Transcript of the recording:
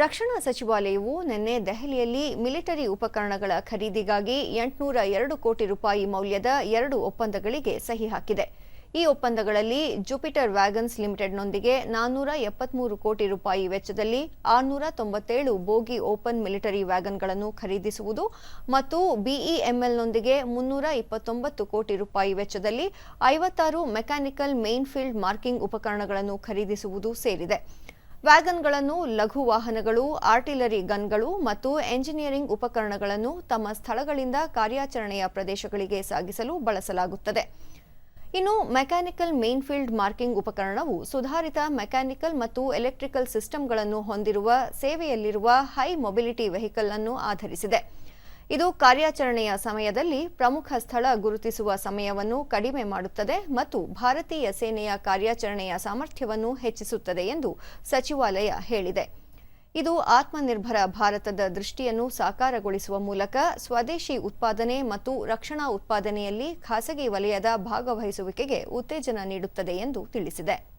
ರಕ್ಷಣಾ ಸಚಿವಾಲಯವು ನಿನ್ನೆ ದೆಹಲಿಯಲ್ಲಿ ಮಿಲಿಟರಿ ಉಪಕರಣಗಳ ಖರೀದಿಗಾಗಿ ಎಂಟುನೂರ ಎರಡು ಕೋಟಿ ರೂಪಾಯಿ ಮೌಲ್ಯದ ಎರಡು ಒಪ್ಪಂದಗಳಿಗೆ ಸಹಿ ಹಾಕಿದೆ. ಈ ಒಪ್ಪಂದಗಳಲ್ಲಿ ಜುಪಿಟರ್ ವ್ಯಾಗನ್ಸ್ ಲಿಮಿಟೆಡ್ನೊಂದಿಗೆ ನಾನ್ನೂರ ಎಪ್ಪತ್ಮೂರು ಕೋಟಿ ರೂಪಾಯಿ ವೆಚ್ಚದಲ್ಲಿ ಆರುನೂರ ತೊಂಬತ್ತೇಳು ಬೋಗಿ ಓಪನ್ ಮಿಲಿಟರಿ ವ್ಯಾಗನ್ಗಳನ್ನು ಖರೀದಿಸುವುದು ಮತ್ತು ಬಿಇಎಂಎಲ್ನೊಂದಿಗೆ ಮುನ್ನೂರ ಇಪ್ಪತ್ತೊಂಬತ್ತು ಕೋಟಿ ರೂಪಾಯಿ ವೆಚ್ಚದಲ್ಲಿ ಐವತ್ತಾರು ಮೆಕ್ಯಾನಿಕಲ್ ಮೇನ್ಫೀಲ್ಡ್ ಮಾರ್ಕಿಂಗ್ ಉಪಕರಣಗಳನ್ನು ಖರೀದಿಸುವುದು ಸೇರಿದೆ. ವ್ಯಾಗನ್ಗಳನ್ನು, ಲಘು ವಾಹನಗಳು, ಆರ್ಟಿಲರಿ ಗನ್ಗಳು ಮತ್ತು ಎಂಜಿನಿಯರಿಂಗ್ ಉಪಕರಣಗಳನ್ನು ತಮ್ಮ ಸ್ಥಳಗಳಿಂದ ಕಾರ್ಯಾಚರಣೆಯ ಪ್ರದೇಶಗಳಿಗೆ ಸಾಗಿಸಲು ಬಳಸಲಾಗುತ್ತದೆ. ಇನ್ನು ಮೆಕ್ಯಾನಿಕಲ್ ಮೇನ್ಫೀಲ್ಡ್ ಮಾರ್ಕಿಂಗ್ ಉಪಕರಣವು ಸುಧಾರಿತ ಮೆಕ್ಯಾನಿಕಲ್ ಮತ್ತು ಎಲೆಕ್ಟ್ರಿಕಲ್ ಸಿಸ್ಟಮ್ಗಳನ್ನು ಹೊಂದಿರುವ ಸೇವೆಯಲ್ಲಿರುವ ಹೈ ಮೊಬಿಲಿಟಿ ವೆಹಿಕಲ್ ಅನ್ನು ಆಧರಿಸಿದೆ. ಇದು ಕಾರ್ಯಾಚರಣೆಯ ಸಮಯದಲ್ಲಿ ಪ್ರಮುಖ ಸ್ಥಳ ಗುರುತಿಸುವ ಸಮಯವನ್ನು ಕಡಿಮೆ ಮಾಡುತ್ತದೆ ಮತ್ತು ಭಾರತೀಯ ಸೇನೆಯ ಕಾರ್ಯಾಚರಣೆಯ ಸಾಮರ್ಥ್ಯವನ್ನು ಹೆಚ್ಚಿಸುತ್ತದೆ ಎಂದು ಸಚಿವಾಲಯ ಹೇಳಿದೆ. ಇದು ಆತ್ಮನಿರ್ಭರ ಭಾರತದ ದೃಷ್ಟಿಯನ್ನು ಸಾಕಾರಗೊಳಿಸುವ ಮೂಲಕ ಸ್ವದೇಶಿ ಉತ್ಪಾದನೆ ಮತ್ತು ರಕ್ಷಣಾ ಉತ್ಪಾದನೆಯಲ್ಲಿ ಖಾಸಗಿ ವಲಯದ ಭಾಗವಹಿಸುವಿಕೆಗೆ ಉತ್ತೇಜನ ನೀಡುತ್ತದೆ ಎಂದು ತಿಳಿಸಿದೆ.